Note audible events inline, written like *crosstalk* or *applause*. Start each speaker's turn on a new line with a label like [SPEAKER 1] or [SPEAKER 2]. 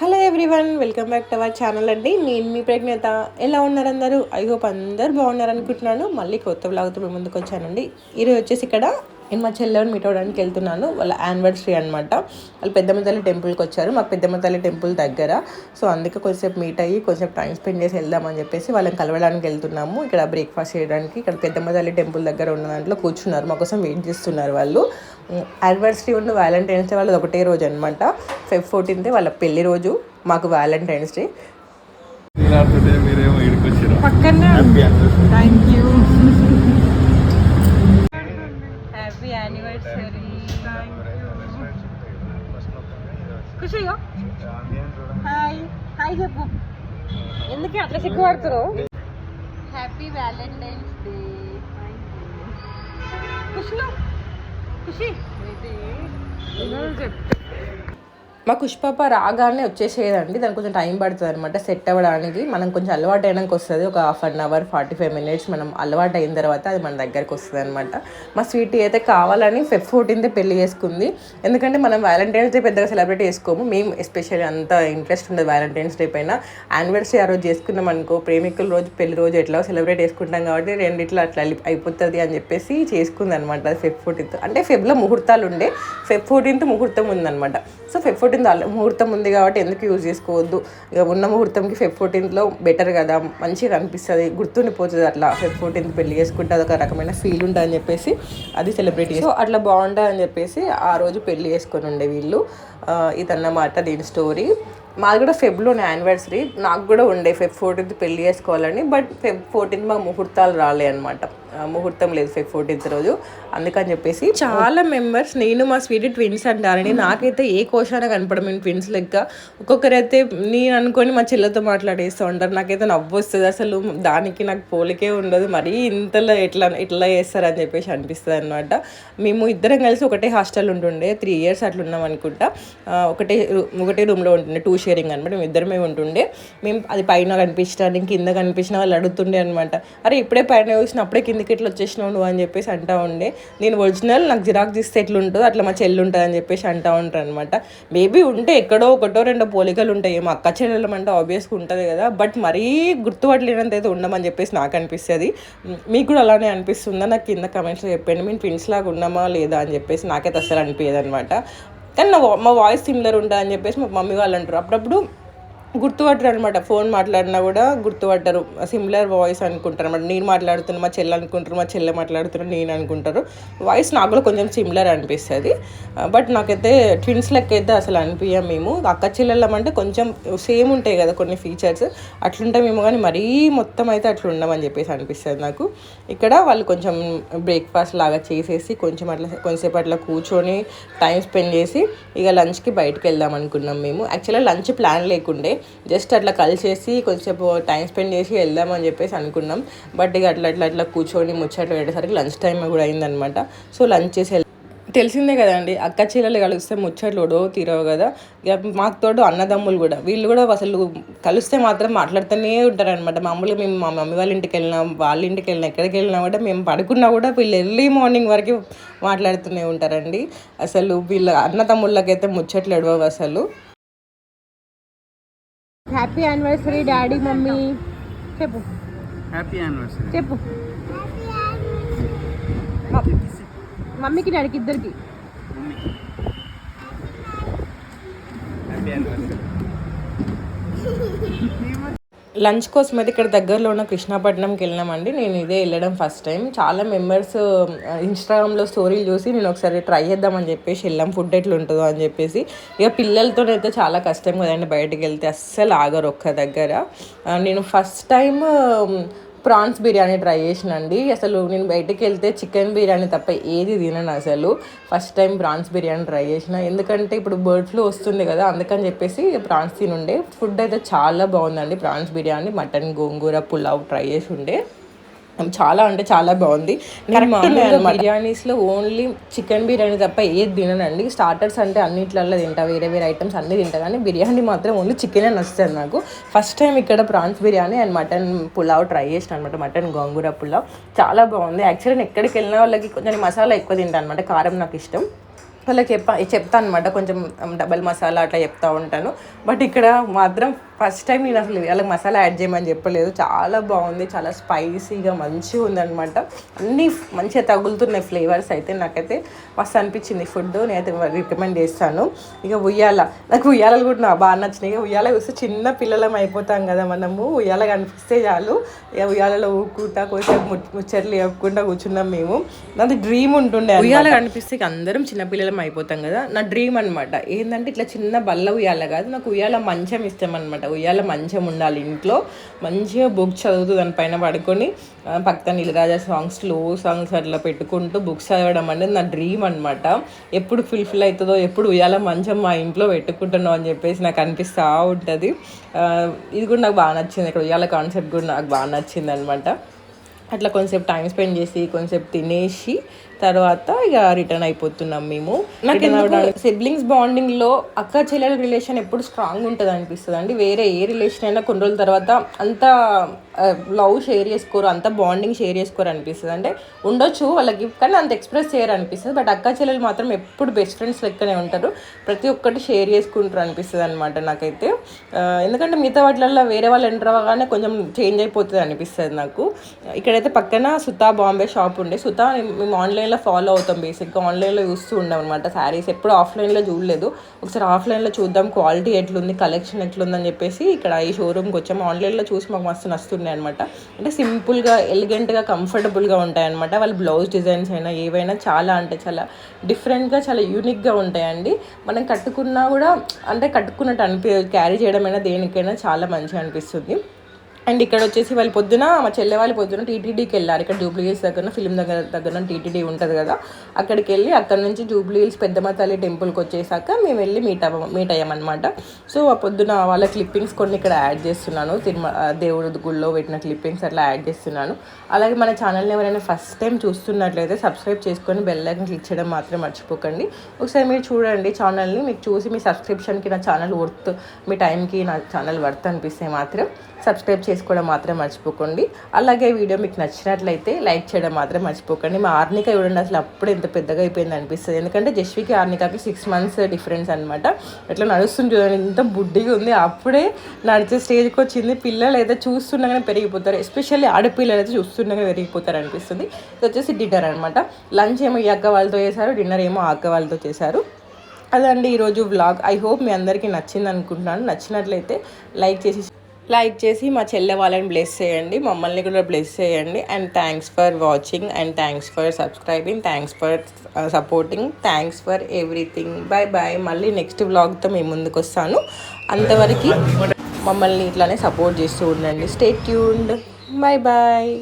[SPEAKER 1] Hello everyone welcome back to our channel అండి. నేను మీ ప్రజ్ఞత. ఎలా ఉన్నారు అందరూ? ఐ హోప్ అందరు బాగున్నారు అనుకుంటున్నాను మళ్ళీ కొత్త బ్లాగ్తో మీ ముందుకు వచ్చానండి ఈరోజు వచ్చేసి ఇక్కడ నేను మా చెల్లెని మీట్ అవ్వడానికి వెళ్తున్నాను. వాళ్ళ యానివర్సరీ అనమాట వాళ్ళు పెద్దమ్మ తల్లి టెంపుల్కి వచ్చారు. మా పెద్దమ్మ తల్లి టెంపుల్ దగ్గర. సో అందుకే కొద్దిసేపు మీట్ అయ్యి కొంచెం టైం స్పెండ్ చేసి వెళ్దామని చెప్పేసి వాళ్ళని కలవడానికి వెళ్తున్నాము. ఇక్కడ బ్రేక్ఫాస్ట్ చేయడానికి ఇక్కడ పెద్దమ్మ తల్లి టెంపుల్ దగ్గర ఉన్న దాంట్లో కూర్చున్నారు. మా కోసం వెయిట్ చేస్తున్నారు వాళ్ళు. యానివర్సరీ ఉన్న వ్యాలంటైన్స్ డే వాళ్ళది ఒకటే రోజు అనమాట ఫెబ్ ఫోర్టీన్త్ వాళ్ళ పెళ్ళి రోజు. మాకు వ్యాలంటైన్స్ డే. పక్కనే.
[SPEAKER 2] Happy anniversary
[SPEAKER 1] thank you happy anniversary ఖుషిగా hi. Hi చెప్పు. ఎందుకు అట్లా సిగ్గుపడుతున్నావు హ్యాపీ వ్యాలంటైన్స్ డే ఖుషిలో ఖుషి చెప్తే మా కుష్పాప రాగానే వచ్చేసేదండి. దానికి కొంచెం టైం పడుతుంది అనమాట సెట్ అవ్వడానికి మనం కొంచెం అలవాటు అయినాక వస్తుంది. ఒక half an hour forty five minutes మనం అలవాటు అయిన తర్వాత అది మన దగ్గరికి వస్తుంది అనమాట మా స్వీట్ అయితే కావాలని ఫెబ్ ఫోర్టీన్త్ పెళ్ళి చేసుకుంది. ఎందుకంటే మనం వ్యాలంటైన్స్ డే పెద్దగా సెలబ్రేట్ చేసుకోము. మేము ఎస్పెషల్లీ అంత ఇంట్రెస్ట్ ఉండదు వ్యాలంటైన్స్ డే పైన. యానివర్సరీ ఆ రోజు చేసుకున్నాం అనుకో ప్రేమికుల రోజు పెళ్ళి రోజు ఎట్లా సెలబ్రేట్ చేసుకుంటాం కాబట్టి రెండిట్లో అట్లా అయిపోతుంది అని చెప్పేసి చేసుకుంది అనమాట అది ఫెబ్ ఫోర్టీన్త్ అంటే ఫెబ్లో ముహూర్తాలు ఉండే. ఫెబ్ ఫోర్టీన్త్ ముహూర్తం ఉందన్నమాట. సో ఫెబ్ ఫోర్టీన్త్ ముహూర్తం ఉంది కాబట్టి ఎందుకు యూజ్ చేసుకోవద్దు. ఇక ఉన్న ముహూర్తంకి ఫెబ్ ఫోర్టీన్త్లో బెటర్ కదా. మంచిగా అనిపిస్తుంది. గుర్తుండిపోతుంది అట్లా ఫెబ్ ఫోర్టీన్త్ పెళ్ళి చేసుకుంటే అదొక రకమైన ఫీల్ ఉంటుంది అని చెప్పేసి అది సెలబ్రేట్ చేసి సో అట్లా బాగుంటుంది అని చెప్పేసి ఆ రోజు పెళ్ళి చేసుకొని ఉండే వీళ్ళు. ఇదన్నమాట దీని స్టోరీ మాది కూడా ఫెబ్లోనే యానివర్సరీ నాకు కూడా ఉండే ఫెబ్ ఫోర్టీన్త్ పెళ్ళి చేసుకోవాలని బట్ ఫెబ్ ఫోర్టీన్త్ మాకు ముహూర్తాలు రాలే అనమాట ముహూర్తం లేదు ఫెబ్ ఫోర్టీన్త్ రోజు. అందుకని చెప్పేసి చాలా మెంబర్స్ నేను మా స్వీట్ ట్విన్స్ అంటారని. నాకైతే ఏ కోశాన కనపడం మేము ట్విన్స్ లెక్క. ఒక్కొక్కరైతే నేను అనుకొని మా చెల్లెతో మాట్లాడేస్తూ ఉంటారు. నాకైతే నవ్వు వస్తుంది అసలు. దానికి నాకు పోలికే ఉండదు. మరీ ఇంతలో ఎట్లా ఎట్లా చేస్తారని చెప్పేసి అనిపిస్తుంది అనమాట మేము ఇద్దరం కలిసి ఒకటే హాస్టల్ ఉంటుండే. త్రీ ఇయర్స్ అట్లా ఉన్నాం అనుకుంటా ఒకటే ఒకటే రూమ్లో ఉంటుండే. టూ షేరింగ్ అనమాట మేము ఇద్దరమే ఉంటుండే. మేము అది పైన కనిపించడానికి కింద కనిపించిన వాళ్ళు అడుగుతుండే అనమాట అరే ఇప్పుడే పైన చూసిన అప్పుడే కిందకి ఇట్లా వచ్చేసినావు నువ్వు అని చెప్పేసి అంటా ఉండే. నేను ఒరిజినల్ నాకు జిరాక్ తీస్తే ఎట్లుంటుందో అట్లా మా చెల్లి ఉంటుంది అని చెప్పేసి అంటా ఉంటారు అనమాట మేబీ ఉంటే ఎక్కడో ఒకటో రెండో పోలికలు ఉంటాయి. మా అక్క చెల్లెలం అంటే ఆబ్వియస్గా ఉంటుంది కదా. బట్ మరీ గుర్తుపట్టలేనంత అయితే ఉండమని చెప్పేసి నాకు అనిపిస్తుంది. మీకు కూడా అలానే అనిపిస్తుందా? నాకు కింద కమెంట్స్లో చెప్పండి. మేము ట్విన్స్ లాగా ఉన్నామా లేదా అని చెప్పేసి నాకైతే అసలు అనిపించదు అనమాట కానీ నా మా వాయిస్ సిమిలర్ ఉంటా అని చెప్పేసి మా మమ్మీ వాళ్ళు అంటారు. అప్పుడప్పుడు గుర్తుపట్టరు అనమాట ఫోన్ మాట్లాడినా కూడా గుర్తుపట్టరు. సిమిలర్ వాయిస్ అనుకుంటారు అనమాట నేను మాట్లాడుతున్నా మా చెల్లె అనుకుంటారు మా చెల్లె మాట్లాడుతున్నా నేను అనుకుంటారు. వాయిస్ నాకు కూడా కొంచెం సిమిలర్ అనిపిస్తుంది. బట్ నాకైతే ట్విన్స్ లెక్కైతే అసలు అనిపించాం మేము. అక్క చెల్లెళ్ళం అంటే కొంచెం సేమ్ ఉంటాయి కదా కొన్ని ఫీచర్స్. అట్లుంటాం మేము కానీ మరీ మొత్తం అయితే అట్లా ఉండమని చెప్పేసి అనిపిస్తుంది నాకు. ఇక్కడ వాళ్ళు కొంచెం బ్రేక్ఫాస్ట్ లాగా చేసేసి కొంచెం అట్లా కొంచెంసేపు అట్లా కూర్చొని టైం స్పెండ్ చేసి ఇక లంచ్కి బయటకు వెళ్దాం అనుకున్నాం మేము. యాక్చువల్గా లంచ్ ప్లాన్ లేకుండే. జస్ట్ అట్లా కలిసేసి కొంచెంసేపు టైం స్పెండ్ చేసి వెళ్దామని చెప్పేసి అనుకున్నాం. బట్ ఇక అట్లా అట్లా అట్లా కూర్చొని ముచ్చట్లు పెట్టేసరికి లంచ్ టైం కూడా అయిందనమాట సో లంచ్ చేసి తెలిసిందే కదండి అక్క చీరలు కలిస్తే ముచ్చట్లు ఒడో తీరవు కదా. ఇక మాకు తోడు అన్నదమ్ములు కూడా వీళ్ళు కూడా అసలు కలిస్తే మాత్రం మాట్లాడుతూనే ఉంటారనమాట మామూలుగా మేము మా మమ్మీ వాళ్ళ ఇంటికి వెళ్ళినా వాళ్ళ ఇంటికి వెళ్ళినా ఎక్కడికి వెళ్ళినా కూడా మేము పడుకున్నా కూడా వీళ్ళు ఎర్లీ మార్నింగ్ వరకు మాట్లాడుతూనే ఉంటారండి. అసలు వీళ్ళ అన్నదమ్ముళ్ళకైతే ముచ్చట్లు ఎడవవు అసలు. హ్యాపీ యానివర్సరీ డాడీ మమ్మీ చెప్పు.
[SPEAKER 2] హ్యాపీ యానివర్సరీ
[SPEAKER 1] చెప్పు. మమ్మీకి డాడీకి ఇద్దరికి.
[SPEAKER 2] హ్యాపీ యానివర్సరీ *laughs*
[SPEAKER 1] లంచ్ కోసం అయితే ఇక్కడ దగ్గరలో ఉన్న కృష్ణాపట్నంకి వెళ్ళినామండి. నేను ఇదే వెళ్ళడం ఫస్ట్ టైం చాలా మెంబర్స్ ఇన్స్టాగ్రామ్లో స్టోరీలు చూసి నేను ఒకసారి ట్రై చేద్దామని చెప్పేసి వెళ్ళాం. ఫుడ్ ఎట్లా ఉంటుందో అని చెప్పేసి. ఇక పిల్లలతో అయితే చాలా కష్టం కదండి బయటకు వెళ్తే. అస్సలు ఆగరు ఒక్క దగ్గర. నేను first time prawns biryani try చేసినండి. అసలు నేను బయటికి వెళ్తే చికెన్ బిర్యానీ తప్ప ఏది తినను అసలు. First time prawns biryani try చేసిన. ఎందుకంటే ఇప్పుడు బర్డ్ ఫ్లూ వస్తుంది కదా అందుకని చెప్పేసి ప్రాన్స్ తినుండే. ఫుడ్ అయితే చాలా బాగుందండి prawns biryani mutton gongura pulao try చేసి ఉండే. చాలా అంటే చాలా బాగుంది. బిర్యానీస్లో ఓన్లీ చికెన్ బిర్యానీ తప్ప ఏది తిననండి. స్టార్టర్స్ అంటే అన్నిట్లలో తింటా వేరే వేరే ఐటమ్స్ అన్నీ తింటా. కానీ బిర్యానీ మాత్రం ఓన్లీ చికెనే నచ్చుతుంది నాకు. ఫస్ట్ టైం ఇక్కడ prawns biryani and mutton pulao try చేసిన అనమాట. మటన్ గోంగూర పులావ్. చాలా బాగుంది. యాక్చువల్లీ నేను ఎక్కడికి వెళ్ళిన వాళ్ళకి కొంచెం మసాలా ఎక్కువ తింటాను అనమాట. కారం నాకు ఇష్టం. వాళ్ళకి చెప్ప చెప్తా అనమాట. కొంచెం డబల్ మసాలా అట్లా చెప్తా ఉంటాను. బట్ ఇక్కడ మాత్రం ఫస్ట్ టైం నేను అసలు వాళ్ళకి మసాలా యాడ్ చేయమని చెప్పలేదు. చాలా బాగుంది చాలా స్పైసీగా మంచిగా ఉందనమాట అన్నీ మంచిగా తగులుతున్నాయి ఫ్లేవర్స్ అయితే నాకైతే మస్తు అనిపించింది ఫుడ్ నేనైతే రికమెండ్ చేస్తాను. ఇక ఉయ్యాల నాకు ఉయ్యాలలు కూడా నాకు బాగా నచ్చినాయి. ఉయ్యాల చూస్తే చిన్న పిల్లలం అయిపోతాం కదా మనము. ఉయ్యాల కనిపిస్తే చాలు. ఇక ఉయ్యాలలో ఊక్కుంటా కొంచెం ముచ్చట్లు చెప్పుకుంటా కూర్చున్నాం మేము. నాది డ్రీమ్ ఉంటుండే ఉయ్యాల కనిపిస్తే అందరం చిన్నపిల్లలం అయిపోతాం కదా. నా డ్రీమ్ అనమాట ఏంటంటే ఇట్లా చిన్న బల్ల ఉయ్యాల కాదు నాకు ఉయ్యాల మంచం ఇష్టం అనమాట ఉయ్యాల మంచం ఉండాలి. ఇంట్లో మంచిగా బుక్ చదువుతూ దానిపైన పడుకొని పక్కన నీలరాజా సాంగ్స్లో సాంగ్స్ అట్లా పెట్టుకుంటూ బుక్స్ చదవడం అనేది నా డ్రీమ్ అనమాట ఎప్పుడు ఫుల్ఫిల్ అవుతుందో ఎప్పుడు ఉయ్యాల మంచం మా ఇంట్లో పెట్టుకుంటున్నాం అని చెప్పేసి నాకు అనిపిస్తూ ఉంటుంది. ఇది కూడా నాకు బాగా నచ్చింది. ఇక్కడ ఉయ్యాల కాన్సెప్ట్ కూడా నాకు బాగా నచ్చింది అనమాట అట్లా కొంచెంసేపు టైం స్పెండ్ చేసి కొంచెంసేపు తినేసి తర్వాత ఇక రిటర్న్ అయిపోతున్నాం మేము. నాకు సిబ్లింగ్స్ బాండింగ్లో అక్క చెల్లెల రిలేషన్ ఎప్పుడు స్ట్రాంగ్ ఉంటుంది అనిపిస్తుంది? అండి వేరే ఏ రిలేషన్ అయినా కొన్ని రోజుల తర్వాత అంత లవ్ షేర్ చేసుకోరు అంత బాండింగ్ షేర్ చేసుకోరు అనిపిస్తుంది. అంటే ఉండొచ్చు వాళ్ళకి కానీ అంత ఎక్స్ప్రెస్ చేయరు అనిపిస్తుంది. బట్ అక్క చెల్లెలు మాత్రం ఎప్పుడు బెస్ట్ ఫ్రెండ్స్ లెక్కనే ఉంటారు. ప్రతి ఒక్కటి షేర్ చేసుకుంటారు అనిపిస్తుంది అనమాట నాకైతే. ఎందుకంటే మిగతా వాటిలలో వేరే వాళ్ళు ఎంటర్ అవ్వగానే కొంచెం చేంజ్ అయిపోతుంది అనిపిస్తుంది నాకు. ఇక్కడైతే పక్కన సుతా బాంబే షాప్ ఉండే. సుతా మేము ఆన్లైన్లో ఫాలో అవుతాం బేసిక్గా. ఆన్లైన్లో చూస్తూ ఉండాం అనమాట శారీస్. ఎప్పుడు ఆఫ్లైన్లో చూడలేదు. ఒకసారి ఆఫ్లైన్లో చూద్దాం క్వాలిటీ ఎట్లుంది కలెక్షన్ ఎట్లుందని చెప్పేసి ఇక్కడ ఈ షోరూమ్కి వచ్చాము. ఆన్లైన్లో చూసి మాకు మస్తు నస్తున్నాయి అనమాట అంటే సింపుల్గా ఎలిగెంట్గా కంఫర్టబుల్గా ఉంటాయి అనమాట వాళ్ళ బ్లౌజ్ డిజైన్స్ అయినా ఏవైనా చాలా అంటే చాలా డిఫరెంట్గా చాలా యూనిక్గా ఉంటాయండి. మనం కట్టుకున్నా కూడా అంటే కట్టుకున్నట్టు అనిపి క్యారీ చేయడమైనా దేనికైనా చాలా మంచిగా అనిపిస్తుంది. అండ్ ఇక్కడ వచ్చేసి వాళ్ళు పొద్దున మా చెల్లె వాళ్ళు పొద్దున టీటీడీకి వెళ్ళారు. ఇక్కడ జూబ్లీహిల్స్ దగ్గర ఫిలిం దగ్గర దగ్గర టీటీడీ ఉంటుంది కదా. అక్కడికి వెళ్ళి అక్కడ నుంచి జూబ్లీహిల్స్ పెద్దమతల్లి పెద్దమ్మ తల్లి టెంపుల్కి వచ్చేసాక మేము వెళ్ళి మీట్ అవ్వ మీట్ అయ్యామన్నమాట. సో ఆ పొద్దున వాళ్ళ క్లిప్పింగ్స్ కొన్ని ఇక్కడ యాడ్ చేస్తున్నాను. తిరుమ దేవుడి గుళ్ళో పెట్టిన క్లిప్పింగ్స్ అట్లా యాడ్ చేస్తున్నాను. అలాగే మన ఛానల్ని ఎవరైనా ఫస్ట్ టైం చూస్తున్నట్లయితే సబ్స్క్రైబ్ చేసుకొని బెల్ ఐకన్ క్లిక్ చేయడం మాత్రం మర్చిపోకండి. ఒకసారి మీరు చూడండి ఛానల్ని. మీకు చూసి మీ సబ్స్క్రిప్షన్కి నా ఛానల్ వర్త్ మీ టైంకి నా ఛానల్ వర్త్ అనిపిస్తే మాత్రం సబ్స్క్రైబ్ చేసుకోవడం మాత్రం మర్చిపోకండి. అలాగే వీడియో మీకు నచ్చినట్లయితే లైక్ చేయడం మాత్రం మర్చిపోకండి. మా ఆర్నిక చూడండి అసలు అప్పుడు ఎంత పెద్దగా అయిపోయింది అనిపిస్తుంది. ఎందుకంటే జస్వికి ఆర్నికకి సిక్స్ మంత్స్ డిఫరెన్స్ అనమాట ఇట్లా నడుస్తుంది చూడండి ఎంత బుడ్డిగా ఉంది. అప్పుడే నడిచే స్టేజ్కి వచ్చింది. పిల్లలు అయితే చూస్తుండగానే పెరిగిపోతారు. ఎస్పెషల్లీ ఆడపిల్లలు అయితే చూస్తుండగానే పెరిగిపోతారు అనిపిస్తుంది. ఇది వచ్చేసి డిన్నర్ అనమాట లంచ్ ఏమో ఈ అక్క వాళ్ళతో చేశారు డిన్నర్ ఏమో ఆ అక్క వాళ్ళతో చేశారు. అదండి ఈరోజు వ్లాగ్ ఐ హోప్ మీ అందరికీ నచ్చింది అనుకుంటున్నాను. నచ్చినట్లయితే లైక్ చేసి లైక్ చేసి మా చెల్లె వాళ్ళని బ్లెస్ చేయండి మమ్మల్ని కూడా బ్లెస్ చేయండి. And thanks for watching and thanks for subscribing thanks for supporting thanks for everything bye bye మళ్ళీ నెక్స్ట్ వ్లాగ్తో మేము ముందుకు వస్తాను. అంతవరకు మమ్మల్ని ఇట్లానే సపోర్ట్ చేస్తూ ఉండండి. Stay tuned bye bye